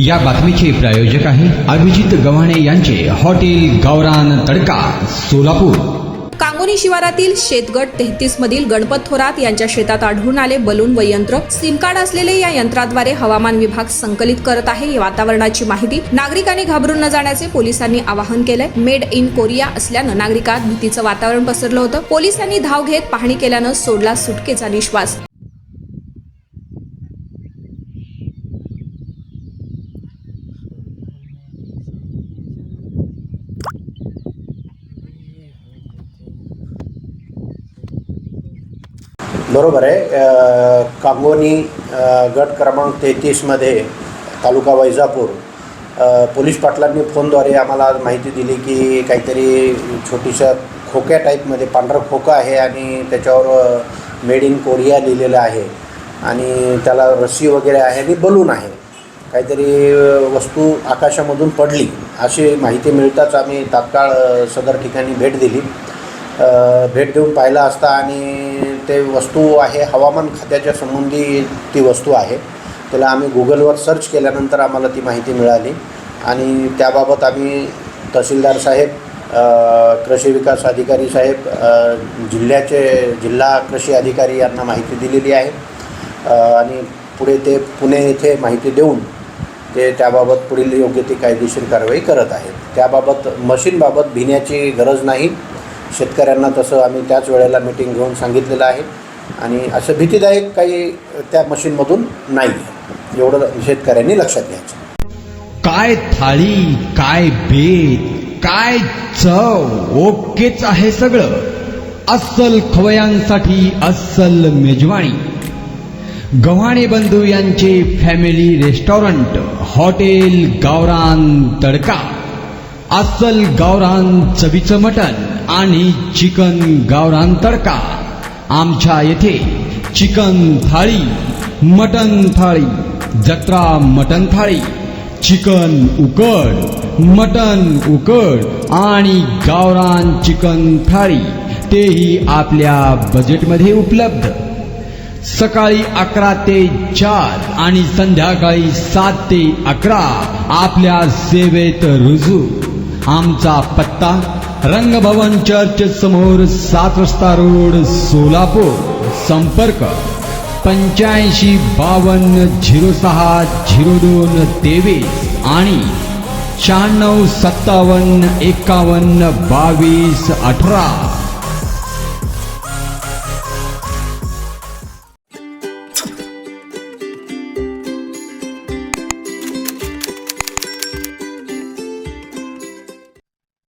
या बातमीचे प्रायोजक आहे अभिजित गव्हाणे यांचे. हॉटेल गावरान तडका सोलापूर. कांगोनी शिवारातील शेतगट तेहतीस मधील गणपत थोरात यांच्या शेतात आढळून आले बलून व यंत्र. सिम कार्ड असलेले या यंत्राद्वारे हवामान विभाग संकलित करत आहे. या वातावरणाची माहिती नागरिकांनी घाबरून न जाण्याचे पोलिसांनी आवाहन केलंय. मेड इन कोरिया असल्यानं नागरिकात भीतीचं वातावरण पसरलं होतं. पोलिसांनी धाव घेत पाहणी केल्यानं सोडला सुटकेचा निश्वास. बरोबर आहे. कांगोनी गट क्रमांक तेहतीसमध्ये तालुका वैजापूर पोलीस पाटलांनी फोनद्वारे आम्हाला आज माहिती दिली की काहीतरी छोटीशा खोक्या टाईपमध्ये पांढरं खोकं आहे आणि त्याच्यावर मेड इन कोरिया लिहिलेलं आहे. आणि त्याला रस्सी वगैरे आहे आणि बलून आहे. काहीतरी वस्तू आकाशामधून पडली अशी माहिती मिळताच आम्ही तात्काळ सदर ठिकाणी भेट दिली. भेट देऊन पाहिला असता आणि ते वस्तू आहे हवामान खात्याच्या संबंधी ती वस्तू आहे. त्याला आम्ही गुगलवर सर्च केल्यानंतर आम्हाला ती माहिती मिळाली. आणि त्याबाबत आम्ही तहसीलदार साहेब कृषी विकास अधिकारी साहेब जिल्ह्याचे जिल्हा कृषी अधिकारी यांना माहिती दिलेली आहे. आणि पुढे ते पुणे येथे माहिती देऊन ते त्याबाबत पुढील योग्य ती कायदेशीर कारवाई करत आहेत. त्याबाबत मशीनबाबत भिण्याची गरज नाही. शेतकऱ्यांना तसं आम्ही त्याच वेळेला मिटिंग घेऊन सांगितलेलं आहे. आणि असं भीतीदायक काही त्या मशीनमधून नाही. आहे एवढं शेतकऱ्यांनी लक्षात घ्यायचं. काय थाळी काय बेत काय चव ओकेच आहे सगळं. अस्सल खवयांसाठी अस्सल मेजवाणी गव्हाणे बंधू यांचे फॅमिली रेस्टॉरंट हॉटेल गावरान तडका. अस्सल गावरान चवीचं मटण. आणि चिकन गावरान तडका. आमच्या येथे चिकन थाळी मटन थाळी जत्रा मटन थाळी चिकन उकड मटन उकड आणि गावरान चिकन थाळी तेही आपल्या बजेटमध्ये उपलब्ध. सकाळी अकरा ते चार आणि संध्याकाळी सात ते अकरा आपल्या सेवेत रुजू. आमचा पत्ता रंगभवन चर्च समोर सात रस्ता रोड सोलापूर. संपर्क पंच्याऐंशी बावन्न झिरो सहा झिरो दोन तेवीस आणि शहाण्णव सत्तावन्न एकावन्न बावीस अठरा.